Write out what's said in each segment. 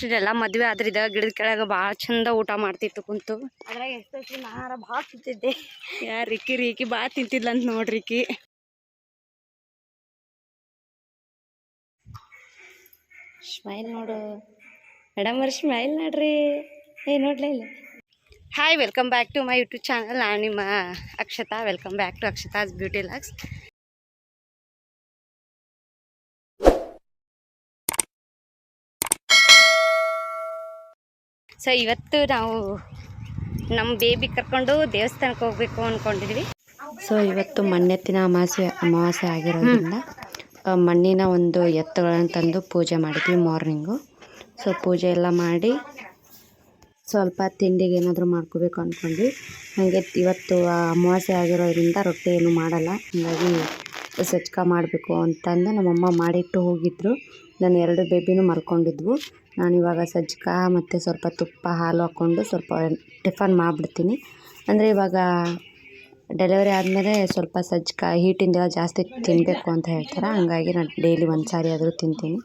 First ಇದೆಲ್ಲ ಮದ್ವೆ ಆದ್ರೆ ಇದ ಗಿಡದ ಕೆಳಗೆ ಭಾಳ ಚಂದ ಊಟ ಮಾಡ್ತಿತ್ತು ಕುಂತು. ಅದ್ರಾಗ ಎಷ್ಟೊತ್ತಿ ನಾರ ಭಾಳ ತಿಂತಿದ್ದೆ. ಯಾರು ರಿಕ್ಕಿ ರೀಕಿ ಬಾ ತಿಂತಿದ್ಲ ಅಂತ ನೋಡ್ರಿಕಿ ಸ್ಮೈಲ್ ನೋಡು. ಮೇಡಮ್ ಅವ್ರ ಸ್ಮೈಲ್ ನೋಡ್ರಿ. ಏ ನೋಡ್ಲೇ ಇಲ್ಲ. Hi welcome back to my YouTube channel ನಾನು ನಿಮ್ಮ Akshata. Welcome back to Akshata's beauty locks so ಇವತ್ತು ನಾವು ನಮ್ಮ ಬೇಬಿ ಕರ್ಕೊಂಡು ದೇವಸ್ಥಾನಕ್ಕೆ ಹೋಗ್ಬೇಕು ಅಂದ್ಕೊಂಡಿದ್ವಿ ಸೊ ಇವತ್ತು ಮಣ್ಣೆತ್ತಿನ ಅಮಾವಾಸ್ಯೆ ಅಮಾವಾಸ್ಯೆ ಆಗಿರೋದ್ರಿಂದ ಮಣ್ಣಿನ ಒಂದು ಎತ್ತುಗಳನ್ನು ತಂದು ಪೂಜೆ ಮಾಡಿದ್ವಿ ಮಾರ್ನಿಂಗು ಸೊ ಪೂಜೆ ಎಲ್ಲ ಮಾಡಿ ಸ್ವಲ್ಪ ತಿಂಡಿಗೆ ಏನಾದರೂ ಮಾಡ್ಕೋಬೇಕು ಅಂದ್ಕೊಂಡ್ವಿ ಹಾಗೆ ಇವತ್ತು ಅಮಾವಾಸ್ಯೆ ಆಗಿರೋದ್ರಿಂದ ರೊಟ್ಟಿ ಏನು ಮಾಡಲ್ಲ. ಹಾಗಾಗಿ ಸಜ್ಕ ಮಾಡಬೇಕು ಅಂತಂದು ನಮ್ಮಮ್ಮ ಮಾಡಿಟ್ಟು ಹೋಗಿದ್ರು. ನಾನು ಎರಡು ಬೇಬಿನೂ ಮಲ್ಕೊಂಡಿದ್ವು ನಾನು ಇವಾಗ ಸಜ್ಕ ಮತ್ತು ಸ್ವಲ್ಪ ತುಪ್ಪ ಹಾಲು ಹಾಕ್ಕೊಂಡು ಸ್ವಲ್ಪ ಟಿಫನ್ ಮಾಡಿಬಿಡ್ತೀನಿ. ಅಂದರೆ ಇವಾಗ ಡೆಲಿವರಿ ಆದಮೇಲೆ ಸ್ವಲ್ಪ ಸಜ್ಜಕ ಹೀಟಿಂದೆಲ್ಲ ಜಾಸ್ತಿ ತಿನ್ನಬೇಕು ಅಂತ ಹೇಳ್ತಾರೆ. ಹಂಗಾಗಿ ನಾನು ಡೈಲಿ ಒಂದು ಸಾರಿ ಆದರೂ ತಿಂತೀನಿ.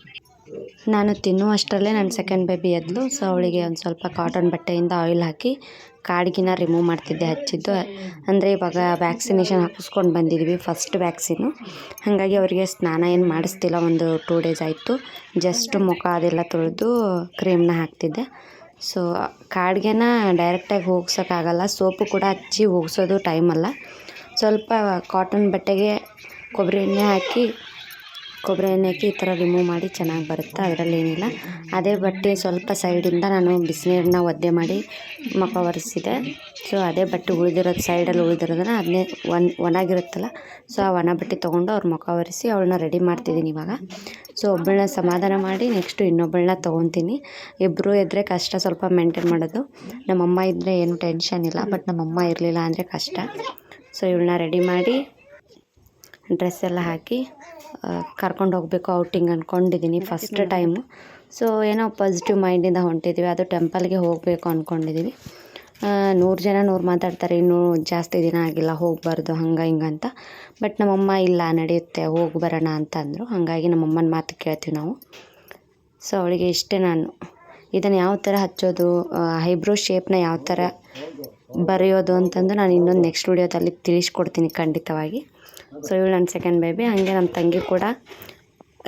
ನಾನು ತಿನ್ನುವಷ್ಟರಲ್ಲೇ ನನ್ನ ಸೆಕೆಂಡ್ ಬೇಬಿ ಎದ್ಲು. ಸೊ ಅವಳಿಗೆ ಒಂದು ಸ್ವಲ್ಪ ಕಾಟನ್ ಬಟ್ಟೆಯಿಂದ ಆಯಿಲ್ ಹಾಕಿ ಕಾಡಿಗಿನ ರಿಮೂವ್ ಮಾಡ್ತಿದ್ದೆ, ಹಚ್ಚಿದ್ದು. ಅಂದರೆ ಇವಾಗ ವ್ಯಾಕ್ಸಿನೇಷನ್ ಹಾಕಿಸ್ಕೊಂಡು ಬಂದಿದ್ವಿ ಫಸ್ಟ್ ವ್ಯಾಕ್ಸಿನು ಹಾಗಾಗಿ ಅವರಿಗೆ ಸ್ನಾನ ಏನು ಮಾಡಿಸ್ತಿಲ್ಲ, ಒಂದು ಟೂ ಡೇಸ್ ಆಯಿತು. ಜಸ್ಟ್ ಮುಖ ಅದೆಲ್ಲ ತೊಳೆದು ಕ್ರೀಮ್ನ ಹಾಕ್ತಿದ್ದೆ. ಸೊ ಕಾಡ್ಗೆನ ಡೈರೆಕ್ಟಾಗಿ ಹೋಗ್ಸೋಕ್ಕಾಗಲ್ಲ ಸೋಪು ಕೂಡ ಹಚ್ಚಿ ಹೋಗ್ಸೋದು ಟೈಮಲ್ಲ ಸ್ವಲ್ಪ ಕಾಟನ್ ಬಟ್ಟೆಗೆ ಕೊಬ್ಬರಿ ಎಣ್ಣೆ ಹಾಕಿ ಕೊಬ್ಬರಿ ಎಣ್ಣೆ ಹಾಕಿ ಈ ಥರ ರಿಮೂವ್ ಮಾಡಿ ಚೆನ್ನಾಗಿ ಬರುತ್ತೆ, ಅದರಲ್ಲಿ ಏನಿಲ್ಲ. ಅದೇ ಬಟ್ಟೆ ಸ್ವಲ್ಪ ಸೈಡಿಂದ ನಾನು ಬಿಸಿನೀರನ್ನ ಒದ್ದೆ ಮಾಡಿ ಮುಖ ಒರೆಸಿದೆ. ಸೊ ಅದೇ ಬಟ್ಟೆ ಉಳಿದಿರೋದು ಸೈಡಲ್ಲಿ ಉಳಿದಿರೋದನ್ನ ಅದನ್ನೇ ಒನ್, ಒಣಗಿರುತ್ತಲ್ಲ ಸೊ ಆ ಒಣ ಬಟ್ಟೆ ತೊಗೊಂಡು ಅವ್ರ ಮುಖ ಒರೆಸಿ ಅವಳನ್ನ ರೆಡಿ ಮಾಡ್ತಿದ್ದೀನಿ ಇವಾಗ. ಸೊ ಒಬ್ಬಳನ್ನ ಸಮಾಧಾನ ಮಾಡಿ ನೆಕ್ಸ್ಟು ಇನ್ನೊಬ್ಬಳನ್ನ ತೊಗೊತೀನಿ. ಇಬ್ಬರು ಇದ್ದರೆ ಕಷ್ಟ, ಸ್ವಲ್ಪ ಮೇಂಟೈನ್ ಮಾಡೋದು. ನಮ್ಮಮ್ಮ ಇದ್ದರೆ ಏನು ಟೆನ್ಷನ್ ಇಲ್ಲ ಬಟ್ ನಮ್ಮಮ್ಮ ಇರಲಿಲ್ಲ ಅಂದರೆ ಕಷ್ಟ. ಸೊ ಇವಳನ್ನ ರೆಡಿ ಮಾಡಿ ಡ್ರೆಸ್ ಎಲ್ಲ ಹಾಕಿ ಕರ್ಕೊಂಡು ಹೋಗಬೇಕು ಔಟಿಂಗ್ ಅಂದ್ಕೊಂಡಿದ್ದೀನಿ ಫಸ್ಟ್ ಟೈಮು ಸೊ ಏನೋ ಪಾಸಿಟಿವ್ ಮೈಂಡಿಂದ ಹೊಂಟಿದ್ದೀವಿ ಅದು ಟೆಂಪಲ್ಗೆ ಹೋಗಬೇಕು ಅಂದ್ಕೊಂಡಿದ್ದೀವಿ ನೂರು ಜನ ನೂರು ಮಾತಾಡ್ತಾರೆ. ಇನ್ನೂ ಜಾಸ್ತಿ ದಿನ ಆಗಿಲ್ಲ ಹೋಗಬಾರ್ದು ಹಂಗೆ ಹಿಂಗೆ ಅಂತ. ಬಟ್ ನಮ್ಮಮ್ಮ ಇಲ್ಲ ನಡೆಯುತ್ತೆ ಹೋಗಿ ಬರೋಣ ಅಂತ ಅಂದರು ಹಾಗಾಗಿ ನಮ್ಮಮ್ಮನ ಮಾತು ಕೇಳ್ತೀವಿ ನಾವು. ಸೊ ಅವಳಿಗೆ ಇಷ್ಟೇ ನಾನು. ಇದನ್ನು ಯಾವ ಥರ ಹಚ್ಚೋದು ಐಬ್ರೋ ಶೇಪ್ನ ಯಾವ ಥರ ಬರೆಯೋದು ಅಂತಂದು ನಾನು ಇನ್ನೊಂದು ನೆಕ್ಸ್ಟ್ ವೀಡಿಯೋದಲ್ಲಿ ತಿಳಿಸ್ಕೊಡ್ತೀನಿ ಖಂಡಿತವಾಗಿ. ಸೊ ಇವಳು ನನ್ನ ಸೆಕೆಂಡ್ ಬೇಬಿ ಹಾಗೆ ನನ್ನ ತಂಗಿ ಕೂಡ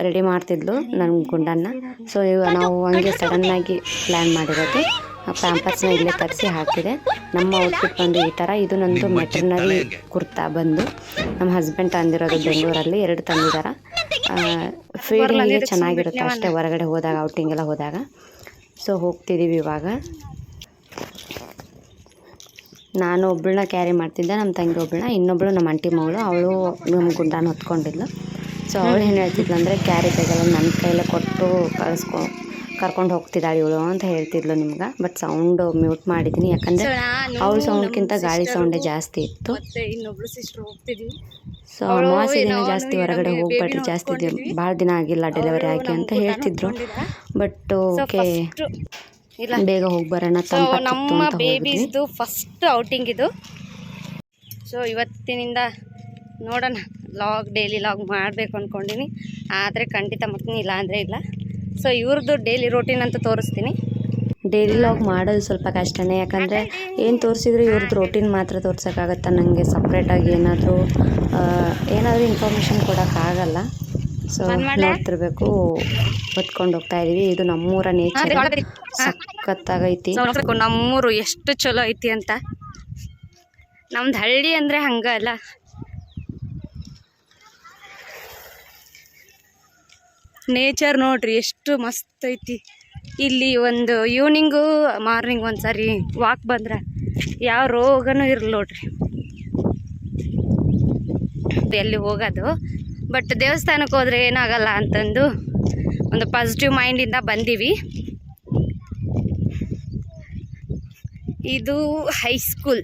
ರೆಡಿ ಮಾಡ್ತಿದ್ಲು ನನ್ನ ಗುಂಡನ್ನು. ಸೊ ಇವ ನಾವು ಹಂಗೆ ಸಡನ್ನಾಗಿ ಪ್ಲ್ಯಾನ್ ಮಾಡಿರೋದು. ಪ್ಯಾಂಪರ್ಸ್ನ ಇಲ್ಲೇ ತರಿಸಿ ಹಾಕಿದೆ. ನಮ್ಮ ಔಟ್ಫಿಟ್ ಬಂದು ಈ ಥರ ಇದು ನಂದು ಮೆಟರ್ನರಿ ಕುರ್ತಾ ಬಂದು. ನಮ್ಮ ಹಸ್ಬೆಂಡ್ ತಂದಿರೋದು ಬೆಂಗಳೂರಲ್ಲಿ ಎರಡು ತಂದಿದ್ದಾರೆ. ಫೀಲಿಂಗ್ ಚೆನ್ನಾಗಿರುತ್ತೆ ಅಷ್ಟೇ ಹೊರಗಡೆ ಹೋದಾಗ ಔಟಿಂಗ್ ಎಲ್ಲ ಹೋದಾಗ. ಸೊ ಹೋಗ್ತಿದ್ದೀವಿ ಇವಾಗ. ನಾನು ಒಬ್ಬಳನ್ನ ಕ್ಯಾರಿ ಮಾಡ್ತಿದ್ದೆ ನಮ್ಮ ತಂಗಿ ಒಬ್ಬಳನ್ನ ಇನ್ನೊಬ್ಬಳು ನಮ್ಮ ಅಂಟಿ ಮಗಳು ಅವಳು ನಮ್ಮ ಗುಂಡಾನ ಹೊತ್ಕೊಂಡಿದ್ಲು. ಸೊ ಅವಳು ಏನು ಹೇಳ್ತಿದ್ಲು ಅಂದರೆ ಕ್ಯಾರಿ ನನ್ನ ಕೈಲೇ ಕೊಟ್ಟು ಕಳಿಸ್ಕೊ ಕರ್ಕೊಂಡು ಹೋಗ್ತಿದ್ದಾಳೆ ಇವಳು ಅಂತ ಹೇಳ್ತಿದ್ಲು ನಿಮ್ಗೆ. ಬಟ್ ಸೌಂಡ್ ಮ್ಯೂಟ್ ಮಾಡಿದ್ದೀನಿ ಯಾಕಂದರೆ ಅವಳ ಸೌಂಡ್ಗಿಂತ ಗಾಳಿ ಸೌಂಡೇ ಜಾಸ್ತಿ ಇತ್ತು. ಮತ್ತೆ ಇನ್ನೊಬ್ಳು ಸಿಸ್ಟರ್ ಹೋಗ್ತಿದ್ವಿ. ಸೊ ಅಮಾವಾಸ್ಯ ದಿನ ಜಾಸ್ತಿ ಹೊರಗಡೆ ಹೋಗ್ಬೇಡ್ರಿ ಜಾಸ್ತಿ ಭಾಳ ದಿನ ಆಗಿಲ್ಲ ಡೆಲಿವರಿ ಆಗಿ ಅಂತ ಹೇಳ್ತಿದ್ರು. ಬಟ್ ಓಕೆ ಇಲ್ಲ. ಬೇಗ ಹೋಗಿ ಬರೋಣ ಸೊ ನಮ್ಮ ಬೇಬೀಸ್ದು ಫಸ್ಟ್ ಔಟಿಂಗ್ ಇದು. ಸೊ ಇವತ್ತಿನಿಂದ ನೋಡೋಣ. ಲಾಗ್ ಡೈಲಿ ಲಾಗ್ ಮಾಡಬೇಕು ಅಂದ್ಕೊಂಡಿನಿ ಆದರೆ ಖಂಡಿತ ಮಾಡ್ತೀನಿ ಇಲ್ಲ ಅಂದರೆ ಇಲ್ಲ. ಸೊ ಇವ್ರದ್ದು ಡೈಲಿ ರೋಟೀನ್ ಅಂತ ತೋರಿಸ್ತೀನಿ. ಡೈಲಿ ಲಾಗ್ ಮಾಡೋದು ಸ್ವಲ್ಪ ಕಷ್ಟನೇ. ಯಾಕಂದರೆ ಏನು ತೋರಿಸಿದ್ರು ಇವ್ರದ್ದು ರೋಟೀನ್ ಮಾತ್ರ ತೋರ್ಸೋಕ್ಕಾಗತ್ತಾ. ನನಗೆ ಸಪ್ರೇಟಾಗಿ ಏನಾದರೂ ಏನಾದರೂ ಇನ್ಫಾರ್ಮೇಷನ್ ಕೊಡೋಕ್ಕಾಗಲ್ಲ. ಸೊ ನೋಡ್ತಿರ್ಬೇಕು. ಹೊತ್ಕೊಂಡು ಹೋಗ್ತಾ ಇದೀವಿ. ಇದು ನಮ್ಮೂರ ನೇಚರ್ ಸಖತ್ತಾಗೈತಿ. ನಮ್ಮೂರು ಎಷ್ಟು ಚಲೋ ಐತಿ ಅಂತ. ನಮ್ದು ಹಳ್ಳಿ ಅಂದರೆ ಹಂಗ ಅಲ್ಲ. ನೇಚರ್ ನೋಡ್ರಿ ಎಷ್ಟು ಮಸ್ತ್ ಐತಿ. ಇಲ್ಲಿ ಒಂದು ಈವ್ನಿಂಗು ಮಾರ್ನಿಂಗ್ ಒಂದ್ಸರಿ ಸಾರಿ ವಾಕ್ ಬಂದ್ರೆ ಯಾವ ರೋಗನೂ ಇರಲ್ಲ ನೋಡ್ರಿ. ಎಲ್ಲಿ ಹೋಗೋದು? ಬಟ್ ದೇವಸ್ಥಾನಕ್ಕೆ ಹೋದರೆ ಏನಾಗಲ್ಲ ಅಂತಂದು ಒಂದು ಪಾಸಿಟಿವ್ ಮೈಂಡಿಂದ ಬಂದೀವಿ. ಇದು ಹೈಸ್ಕೂಲ್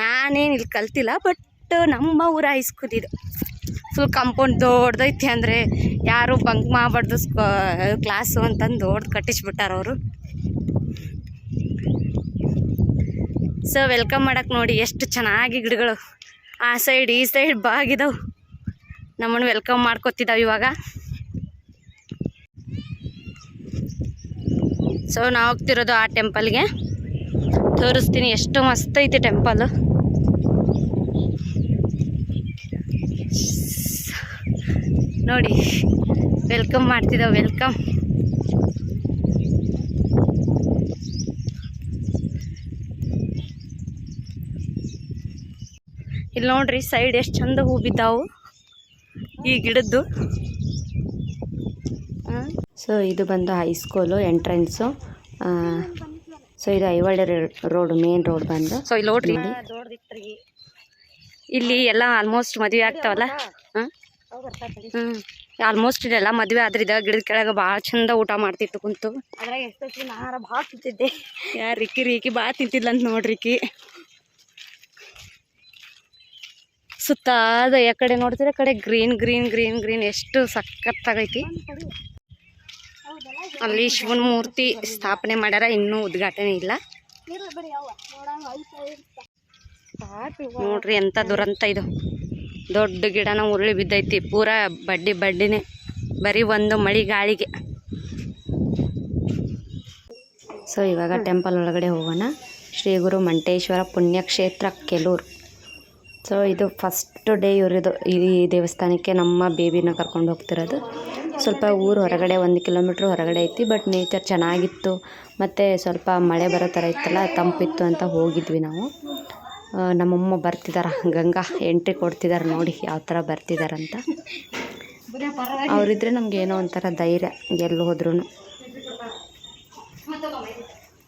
ನಾನೇನು ಇಲ್ಲಿ ಕಲ್ತಿಲ್ಲ ಬಟ್ ನಮ್ಮ ಊರ ಹೈಸ್ಕೂಲ್ ಇದು. ಫುಲ್ ಕಾಂಪೌಂಡ್ ದೊಡ್ಡದೈತಿ ಅಂದರೆ ಯಾರು ಬಂಕ್ ಮಾಡಬಾರ್ದು ಕ್ಲಾಸು ಅಂತಂದು ದೊಡ್ಡ ಕಟ್ಟಿಸ್ಬಿಟ್ಟಾರ ಅವರು. ಸೊ ವೆಲ್ಕಮ್ ಮಾಡಕ್ಕೆ ನೋಡಿ, ಎಷ್ಟು ಚೆನ್ನಾಗಿ ಗಿಡಗಳು. ಆ ಸೈಡ್ ಈ ಸೈಡ್ ಬಾಗಿದಾವು. ನಮ್ಮನ್ನು ವೆಲ್ಕಮ್ ಮಾಡ್ಕೊತಿದ್ದಾವೆ ಇವಾಗ. ಸೊ ನಾವು ಹೋಗ್ತಿರೋದು ಆ ಟೆಂಪಲ್ಗೆ ತೋರಿಸ್ತೀನಿ, ಎಷ್ಟು ಮಸ್ತ್ ಐತಿ ಟೆಂಪಲ್ ನೋಡಿ ವೆಲ್ಕಮ್ ಮಾಡ್ತಿದ್ದಾವೆ ವೆಲ್ಕಮ್ ಇಲ್ಲಿ ನೋಡ್ರಿ ಸೈಡ್ ಎಷ್ಟು ಚಂದ ಹೂ ಬಿದ್ದಾವು. ಈ ಗಿಡದ್ದು? ಸೊ ಇದು ಬಂದು ಹೈಸ್ಕೂಲು ಎಂಟ್ರೆನ್ಸು ಸೊ ಇದು ಐವಳ್ಳಿ ರೋಡ್ ಮೇನ್ ರೋಡ್ ಬಂದು ಸೊ ಇಲ್ಲಿ ನೋಡ್ರಿ ಇಲ್ಲಿ. ಎಲ್ಲ ಆಲ್ಮೋಸ್ಟ್ ಮದುವೆ ಆಗ್ತಾವಲ್ಲ? ಹಾಂ? ಹ್ಞೂ ಆಲ್ಮೋಸ್ಟ್ ಇಲ್ಲೆಲ್ಲ ಮದುವೆ ಆದ್ರಿದ ಗಿಡದ ಕೆಳಗೆ ಭಾಳ ಚಂದ ಊಟ ಮಾಡ್ತಿತ್ತು ಕುಂತು. ಅದ್ರಾಗ ಆಹಾರ ಭಾಳ ತಿಂತಿದ್ದೆ. ಯಾರು ರಿಕ್ಕಿ ರಿಕ್ಕಿ ತಿಂತಿದ್ಲಂತ ನೋಡ್ರಿ ಸುತ್ತಾದ ಆ ಕಡೆ ನೋಡ್ತೀರ ಕಡೆ ಗ್ರೀನ್ ಗ್ರೀನ್ ಗ್ರೀನ್ ಗ್ರೀನ್ ಎಷ್ಟು ಸಖತ್ತಾಗೈತಿ. ಅಲ್ಲಿ ಶಿವನ ಮೂರ್ತಿ ಸ್ಥಾಪನೆ ಮಾಡ್ಯಾರ, ಇನ್ನೂ ಉದ್ಘಾಟನೆ ಇಲ್ಲ. ನೋಡ್ರಿ ಎಂತ ದುರಂತ ಇದು. ದೊಡ್ಡ ಗಿಡನ ಉರುಳಿ ಬಿದ್ದೈತಿ, ಪೂರಾ ಬಡ್ಡಿ ಬಡ್ಡಿನೇ, ಬರೀ ಒಂದು ಮಳಿ ಗಾಳಿಗೆ. ಸೊ ಇವಾಗ ಟೆಂಪಲ್ ಒಳಗಡೆ ಹೋಗೋಣ. ಶ್ರೀ ಗುರು ಮಂಟೇಶ್ವರ ಪುಣ್ಯಕ್ಷೇತ್ರ, ಕೆಲೂರು. ಸೊ ಇದು ಫಸ್ಟ್ ಡೇ ಇವರಿದು ಈ ದೇವಸ್ಥಾನಕ್ಕೆ ನಮ್ಮ ಬೇಬಿನ ಕರ್ಕೊಂಡು ಹೋಗ್ತಿರೋದು. ಸ್ವಲ್ಪ ಊರು ಹೊರಗಡೆ ಒಂದು ಕಿಲೋಮೀಟ್ರ್ ಹೊರಗಡೆ ಐತಿ ಬಟ್ ನೇಚರ್ ಚೆನ್ನಾಗಿತ್ತು. ಮತ್ತು ಸ್ವಲ್ಪ ಮಳೆ ಬರೋ ಥರ ಇತ್ತಲ್ಲ, ತಂಪಿತ್ತು ಅಂತ ಹೋಗಿದ್ವಿ ನಾವು. ನಮ್ಮಮ್ಮ ಬರ್ತಿದ್ದಾರೆ ಗಂಗಾ ಎಂಟ್ರಿ ಕೊಡ್ತಿದ್ದಾರೆ ನೋಡಿ ಯಾವ ಥರ ಬರ್ತಿದಾರಂತ ಅವರಿದ್ರೆ ನಮ್ಗೆ ಏನೋ ಒಂಥರ ಧೈರ್ಯ ಎಲ್ಲಿ ಹೋದ್ರೂ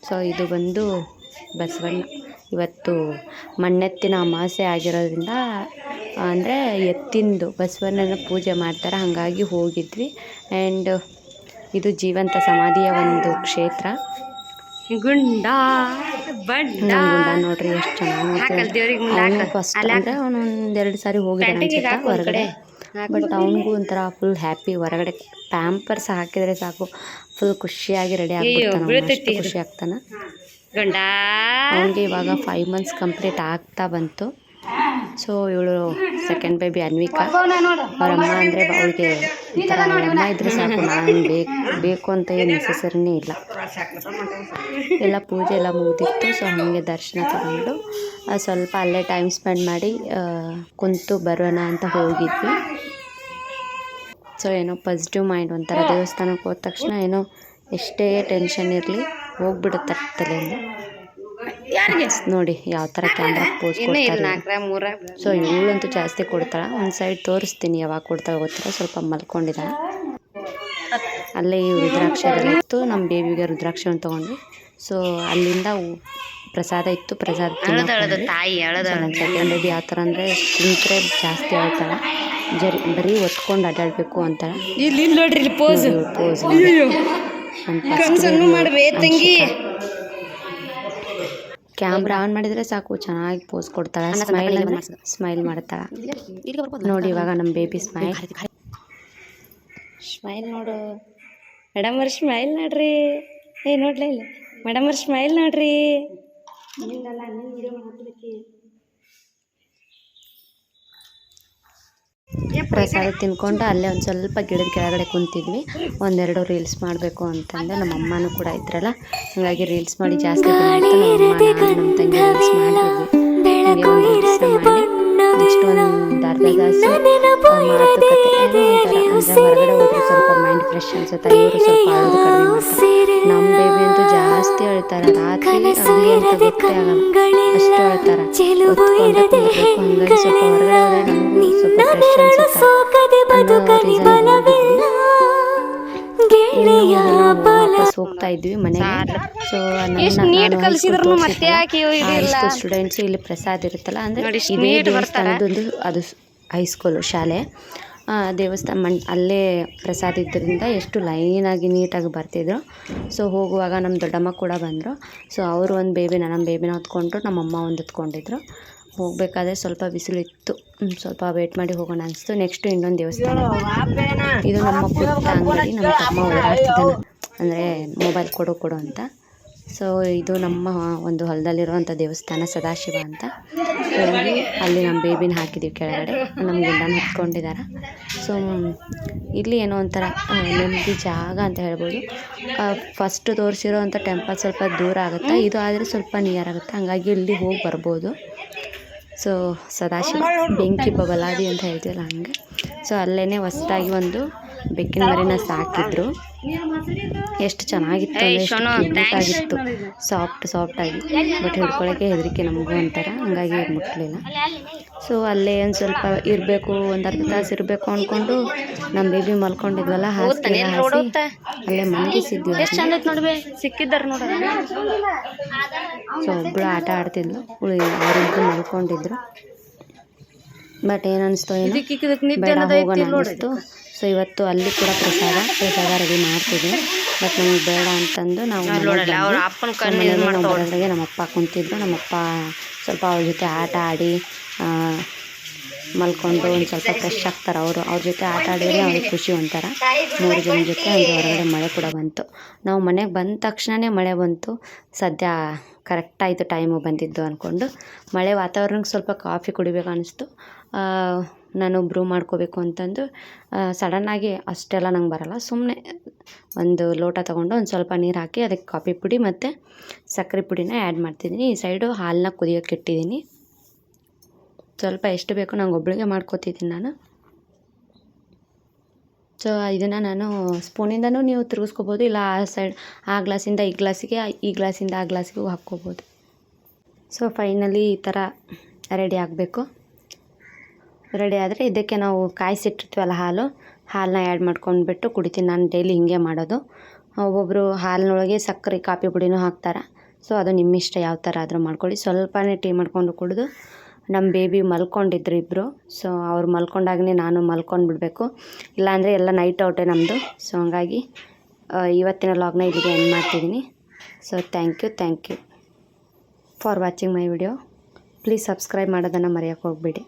ಸೊ ಇದು ಬಂದು ಬಸವಣ್ಣ. ಇವತ್ತು ಮಣ್ಣೆತ್ತಿನ ಅಮಾವಾಸ್ಯೆ ಆಗಿರೋದ್ರಿಂದ ಅಂದರೆ ಎತ್ತಿಂದು ಬಸವಣ್ಣನ ಪೂಜೆ ಮಾಡ್ತಾರೆ ಹಾಗಾಗಿ ಹೋಗಿದ್ವಿ. ಆ್ಯಂಡ್ ಇದು ಜೀವಂತ ಸಮಾಧಿಯ ಒಂದು ಕ್ಷೇತ್ರ. ಗುಂಡ ಬಡ್ಡ ನೋಡ್ರಿ ಎಷ್ಟು ಚೆನ್ನಾಗಿ. ಫಸ್ಟ್? ಅಂದರೆ ಅವನು ಒಂದೆರಡು ಸಾರಿ ಹೋಗಿದ್ದಾನೆ ಹೊರಗಡೆ. ಬಟ್ ಅವನಿಗೂ ಒಂಥರ ಫುಲ್ ಹ್ಯಾಪಿ ಹೊರಗಡೆ ಪ್ಯಾಂಪರ್ಸ್ ಹಾಕಿದರೆ ಸಾಕು ಫುಲ್ ಖುಷಿಯಾಗಿ ರೆಡಿ ಆಗ್ತಾನೆ ಆಗ್ಬಿಡ್ತಾನೆ. ಖುಷಿ ಆಗ್ತಾನೆ. ಗಂಡ. ಅವನಿಗೆ ಇವಾಗ ಫೈವ್ ಮಂತ್ಸ್ ಕಂಪ್ಲೀಟ್ ಆಗ್ತಾ ಬಂತು. ಸೊ ಇವಳು ಸೆಕೆಂಡ್ ಬೇಬಿ ಅನ್ವಿಕಾ. ಅವ್ರ ಅಮ್ಮ ಅಂದರೆ ಅವಳಿಗೆ ಈ ಥರ ಅವ್ರ ಅಮ್ಮ ಇದ್ರೆ ಸಾಕು, ನಾನು ಬೇಕು ಬೇಕು ಅಂತ ಏನು ನೆಸೆಸರಿನೇ ಇಲ್ಲ. ಎಲ್ಲ ಪೂಜೆ ಎಲ್ಲ ಮುಗಿದಿತ್ತು ಸೊ ಹಾಗೆ ದರ್ಶನ ತಗೊಂಡು ಸ್ವಲ್ಪ ಅಲ್ಲೇ ಟೈಮ್ ಸ್ಪೆಂಡ್ ಮಾಡಿ ಕುಂತು ಬರೋಣ ಅಂತ ಹೋಗಿದ್ವಿ. ಸೊ ಏನೋ ಪಾಸಿಟಿವ್ ಮೈಂಡ್ ಒಂಥರ ದೇವಸ್ಥಾನಕ್ಕೆ ಹೋದ ತಕ್ಷಣ ಏನೋ ಎಷ್ಟೇ ಟೆನ್ಷನ್ ಇರಲಿ ಹೋಗ್ಬಿಡುತ್ತೆ ತಲೆಯಿಂದ. ಯಾರಿಗೆ? ನೋಡಿ ಯಾವ ಥರ ಕ್ಯಾಮ್ರಾ ಪೋಸ್ ಕೊಡ್ತಾರೆ. ಸೊ ಇವಳಂತೂ ಜಾಸ್ತಿ ಕೊಡ್ತಾಳೆ. ಒಂದು ಸೈಡ್ ತೋರಿಸ್ತೀನಿ ಯಾವಾಗ ಕೊಡ್ತಾಳೆ ಗೊತ್ತಿಲ್ಲ ಸ್ವಲ್ಪ ಮಲ್ಕೊಂಡಿದ್ದಾಳೆ. ಅಲ್ಲೇ ಈ ರುದ್ರಾಕ್ಷ ಇತ್ತು ನಮ್ಮ ಬೇಬಿಗೆ ರುದ್ರಾಕ್ಷಿ ತೊಗೊಂಡ್ವಿ. ಸೊ ಅಲ್ಲಿಂದ ಪ್ರಸಾದ ಇತ್ತು ಪ್ರಸಾದ ಸೆಕೆಂಡ್ ಬೇಬಿ ಯಾವ ಥರ ಅಂದರೆ ಕುಂತ್ರೆ ಜಾಸ್ತಿ ಹೇಳ್ತಾಳೆ ಜರಿ ಬರೀ ಒತ್ಕೊಂಡು ಅಡ್ಡಾಡಬೇಕು ಅಂತ ಇಲ್ಲಿ ಇಲ್ಲಿ ನೋಡ್ರಿ ಪೋಸ್ ಪೋಸ್ ಕನ್ಸನ್ನು ಮಾಡ್ಬೇ ತಂಗಿ. ಕ್ಯಾಮ್ರಾ ಆನ್ ಮಾಡಿದರೆ ಸಾಕು ಚೆನ್ನಾಗಿ ಪೋಸ್ ಕೊಡ್ತಾಳೆ ಸ್ಮೈಲ್ ಸ್ಮೈಲ್ ಮಾಡ್ತಾಳೆ. ನೋಡಿ ಇವಾಗ ನಮ್ಮ ಬೇಬಿ ಸ್ಮೈಲ್ ಸ್ಮೈಲ್ ನೋಡು. ಮೇಡಮ್ ಅವ್ರ ಸ್ಮೈಲ್ ನೋಡ್ರಿ. ಏ ನೋಡ್ಲೇ ಇಲ್ಲ. ಮೇಡಮ್ ಅವ್ರ ಸ್ಮೈಲ್ ನೋಡ್ರಿ. ಪ್ರಸಾದ ತಿನ್ಕೊಂಡು ಅಲ್ಲೇ ಒಂದು ಸ್ವಲ್ಪ ಗಿಡದ ಕೆಳಗಡೆ ಕುಂತಿದ್ವಿ. ಒಂದೆರಡು ರೀಲ್ಸ್ ಮಾಡಬೇಕು ಅಂತಂದು. ನಮ್ಮ ಅಮ್ಮನೂ ಕೂಡ ಇದ್ರಲ್ಲ. ಹಾಗಾಗಿ ರೀಲ್ಸ್ ಮಾಡಿ ಜಾಸ್ತಿ ನಮ್ಮ ತಂಗಿ ರೀಲ್ಸ್ ಮಾಡಿದ್ವಿ ನೆಕ್ಸ್ಟ್ ಒಂದು ಅರ್ಧ ತಾಸು ಮಾತುಕತೆ ಅಂದರೆ ಹೊರಗಡೆ ಹೋದ್ರೆ ಸ್ವಲ್ಪ ಮೈಂಡ್ ಫ್ರೆಶ್ ಅನ್ಸುತ್ತೆ. ಇವರು ಸ್ವಲ್ಪ ಅಳೋದು ಕಡಿಮೆ ಮಾಡ್ತಾರೆ. ನಮ್ಮ ಬೇಬಿ ಅಂತೂ ಜಾಸ್ತಿ ಅಳ್ತಾರೆ. ರಾತ್ರಿ ಅಲ್ಲಿ ಅಂತ ಗೊತ್ತೇ ಆಗಲ್ಲ. ಅಷ್ಟು ಅಳ್ತಾರೆ. ಹೊತ್ಕೊಂಡೆ ಕೂರ್ಬೇಕು ಹಂಗಾಗಿ ಸ್ವಲ್ಪ ಹೊರಗಡೆ ಹೋದ್ರೆ ನಮಗೂ ಫ್ರೆಶ್ ಸೋಕದೆ ಬದುಕಲಿ ಬಲವಿಲ್ಲ. ಗೆಳೆಯ ಬಲ. ಹೋಗ್ತಾ ಇದ್ವಿ ಮನೆಗೆ. ಸೊ ಕಲ್ಸಿದ್ರುನು ಮತ್ತೆ ಯಾಕೆ ಇದಿಲ್ಲ? ಸ್ಟೂಡೆಂಟ್ಸ್ ಇಲ್ಲಿ ಪ್ರಸಾದ ಇರುತ್ತಲ್ಲ ಅಂದ್ರೆ ಇದೇ. ದೇವಸ್ಥಾನದೊಂದು ಅದು ಹೈಸ್ಕೂಲು ಶಾಲೆ. ಆ, ದೇವಸ್ಥಾನ ಮಣ್ ಅಲ್ಲೇ ಪ್ರಸಾದ ಇದ್ದರಿಂದ ಎಷ್ಟು ಲೈನಾಗಿ ನೀಟಾಗಿ ಬರ್ತಿದ್ರು. ಸೊ ಹೋಗುವಾಗ ನಮ್ಮ ದೊಡ್ಡಮ್ಮ ಕೂಡ ಬಂದರು. ಸೊ ಅವರು ಒಂದು ಬೇಬಿನ ನಮ್ಮ ಬೇಬಿನ ಹೊತ್ಕೊಂಡ್ರು ನಮ್ಮಮ್ಮ ಒಂದು ಹೊತ್ಕೊಂಡಿದ್ರು. ಹೋಗಬೇಕಾದ್ರೆ ಸ್ವಲ್ಪ ಬಿಸಿಲು ಇತ್ತು ಸ್ವಲ್ಪ ವೇಟ್ ಮಾಡಿ ಹೋಗೋಣ ಅನಿಸ್ತು. ನೆಕ್ಸ್ಟ್ ಇನ್ನೊಂದು ದೇವಸ್ಥಾನ. ಇದು ನಮ್ಮ ಪುಟ್ಟ ಅಂಗಡಿ ನಮ್ಮ ತಮ್ಮ ಓಡಾಡ್ತಿದ್ದಾನೆ ಅಂದರೆ ಮೊಬೈಲ್ ಕೊಡು ಕೊಡು ಅಂತ. ಸೊ ಇದು ನಮ್ಮ ಒಂದು ಹೊಲದಲ್ಲಿರುವಂಥ ದೇವಸ್ಥಾನ ಸದಾಶಿವ ಅಂತ. ಹೋಗಿ ಅಲ್ಲಿ ನಮ್ಮ ಬೇಬಿನ ಹಾಕಿದ್ದೀವಿ ಕೆಳಗಡೆ. ನಮ್ಮ ಗುಂಡನ ಹತ್ಕೊಂಡಿದ್ದಾರೆ ಸೊ ಇಲ್ಲಿ ಏನೋ ಒಂಥರ ನೆಮ್ಮದಿ ಜಾಗ ಅಂತ ಹೇಳ್ಬೋದು. ಫಸ್ಟ್ ತೋರಿಸಿರೋ ಅಂಥ ಟೆಂಪಲ್ ಸ್ವಲ್ಪ ದೂರ ಆಗುತ್ತೆ? ಇದು ಆದರೆ ಸ್ವಲ್ಪ ನಿಯರ್ ಆಗುತ್ತೆ? ಹಂಗಾಗಿ ಇಲ್ಲಿ ಹೋಗಿ ಬರ್ಬೋದು. ಸೊ ಸದಾಶಿವ ಬೆಂಕಿ ಬಬಲಾದಿ ಅಂತ ಹೇಳ್ತೀವಲ್ಲ ಹಂಗೆ ಸೊ ಅಲ್ಲೇ ಹೊಸ್ದಾಗಿ ಒಂದು ಬೆಕ್ಕಿನ ಮರಿನ ಸಾಕಿದ್ರು. ಎಷ್ಟು ಚೆನ್ನಾಗಿತ್ತು ಆಗಿತ್ತು. ಸಾಫ್ಟ್ ಸಾಫ್ಟ್ ಆಗಿ. ಬಟ್ ಹಿಡ್ಕೊಳಕ್ಕೆ ಹೆದರಿಕೆ ನಮಗೂ ಅಂತಾರೆ. ಹಂಗಾಗಿ ಮುಟ್ಲಿಲ್ಲ. ಸೊ ಅಲ್ಲೇ ಒಂದು ಸ್ವಲ್ಪ ಇರಬೇಕು ಒಂದು ಅರ್ಧ ತಾಸು ಇರಬೇಕು ಅಂದ್ಕೊಂಡು ನಮ್ಮ ಬೇಬಿ ಮಲ್ಕೊಂಡಿದ್ವಲ್ಲ ಹಾಸಿ ಅಲ್ಲೇ ಮಲಗಿಸಿದ್ವಿ ಸೊ ಒಬ್ಬಳು ಆಟ ಆಡ್ತಿದ್ಲು. ಉಳಿ ಅವರಿಬ್ಬರು ಮಲ್ಕೊಂಡಿದ್ರು. ಬಟ್ ಏನು ಅನಿಸ್ತು ಏನೋ? ಬೇಡ ಹೋಗೋಣ ಸೊ ಇವತ್ತು ಅಲ್ಲಿ ಕೂಡ ಪ್ರಸಾದ ಪ್ರಸಾದ ರೆಡಿ ಮಾಡ್ತಿದ್ವಿ. ಬಟ್ ನಮಗೆ ಬೇಡ ಅಂತಂದು ನಾವು ಮನೆಯಲ್ಲಿ ನಮ್ಮಪ್ಪ ಕುಂತಿದ್ರು. ನಮ್ಮಪ್ಪ ಸ್ವಲ್ಪ ಅವ್ರ ಜೊತೆ ಆಟ ಆಡಿ ಮಲ್ಕೊಂಡು ಒಂದು ಸ್ವಲ್ಪ ಫ್ರೆಶ್ ಆಗ್ತಾರೆ ಅವರು. ಅವ್ರ ಜೊತೆ ಆಟ ಆಡಿದ್ರೆ ಅವ್ರಿಗೆ ಖುಷಿ ಒಂಥರ. ಮೂರು ಜನ ಜೊತೆ ಹೊರಗಡೆ ಮಳೆ ಕೂಡ ಬಂತು. ನಾವು ಮನೆಗೆ ಬಂದ ತಕ್ಷಣವೇ ಮಳೆ ಬಂತು. ಸದ್ಯ ಕರೆಕ್ಟ್ ಆಯಿತು ಟೈಮು ಬಂದಿದ್ದು ಅಂದ್ಕೊಂಡು ಮಳೆ ವಾತಾವರಣಕ್ಕೆ ಸ್ವಲ್ಪ ಕಾಫಿ ಕುಡಿಬೇಕು ಅನ್ನಿಸ್ತು ನಾನು ಬ್ರೂ ಮಾಡ್ಕೋಬೇಕು ಅಂತಂದು ಸಡನ್ನಾಗಿ ಅಷ್ಟೆಲ್ಲ ನಂಗೆ ಬರಲ್ಲ. ಸುಮ್ಮನೆ ಒಂದು ಲೋಟ ತೊಗೊಂಡು ಒಂದು ಸ್ವಲ್ಪ ನೀರು ಹಾಕಿ ಅದಕ್ಕೆ ಕಾಫಿ ಪುಡಿ ಮತ್ತು ಸಕ್ಕರೆ ಪುಡಿನ ಆ್ಯಡ್ ಮಾಡ್ತಿದ್ದೀನಿ. ಈ ಸೈಡು ಹಾಲನ್ನ ಕುದಿಯೋಕ್ಕೆ ಇಟ್ಟಿದ್ದೀನಿ. ಸ್ವಲ್ಪ ಎಷ್ಟು ಬೇಕೋ ನಂಗೆ ಒಬ್ಬಳಿಗೆ ಮಾಡ್ಕೋತಿದ್ದೀನಿ ನಾನು. ಸೊ ಇದನ್ನು ನಾನು ಸ್ಪೂನಿಂದನೂ ನೀವು ತಿರುಗಿಸ್ಕೋಬೋದು, ಇಲ್ಲ ಆ ಸೈಡ್ ಆ ಗ್ಲಾಸಿಂದ ಈ ಗ್ಲಾಸಿಗೆ ಈ ಗ್ಲಾಸಿಂದ ಆ ಗ್ಲಾಸಿಗೂ ಹಾಕ್ಕೋಬೋದು. ಸೊ ಫೈನಲಿ ಈ ಥರ ರೆಡಿ ಆಗಬೇಕು. ರೆಡಿ ಆದರೆ ಇದಕ್ಕೆ ನಾವು ಕಾಯಿಸಿಟ್ಟಿರ್ತೀವಲ್ಲ ಹಾಲು, ಹಾಲನ್ನ ಆ್ಯಡ್ ಮಾಡ್ಕೊಂಡ್ಬಿಟ್ಟು ಕುಡಿತೀನಿ. ನಾನು ಡೈಲಿ ಹಿಂಗೆ ಮಾಡೋದು. ಒಬ್ಬೊಬ್ಬರು ಹಾಲಿನೊಳಗೆ ಸಕ್ಕರೆ, ಕಾಫಿ ಪುಡಿನೂ ಹಾಕ್ತಾರೆ. ಸೊ ಅದು ನಿಮ್ಮಿಷ್ಟ ಯಾವ ಥರ ಆದರೂ ಮಾಡ್ಕೊಳ್ಳಿ. ಸ್ವಲ್ಪನೇ ಟೀ ಮಾಡ್ಕೊಂಡು ಕುಡಿದು ನಮ್ಮ ಬೇಬಿ ಮಲ್ಕೊಂಡಿದ್ರು ಇಬ್ಬರು ಸೊ ಅವ್ರು ಮಲ್ಕೊಂಡಾಗನೇ ನಾನು ಮಲ್ಕೊಂಡು ಬಿಡಬೇಕು ಇಲ್ಲಾಂದರೆ ಎಲ್ಲ ನೈಟ್ ಔಟೇ ನಮ್ಮದು ಸೊ ಹಂಗಾಗಿ ಇವತ್ತಿನ ಲಾಗ್ನ ಇಲ್ಲಿಗೆ ಎಂಡ್ ಮಾಡ್ತಿದ್ದೀನಿ so thank you thank you for watching my video please subscribe ಮಾಡೋದನ್ನು ಮರೆಯೋಕೆ ಹೋಗಬೇಡಿ.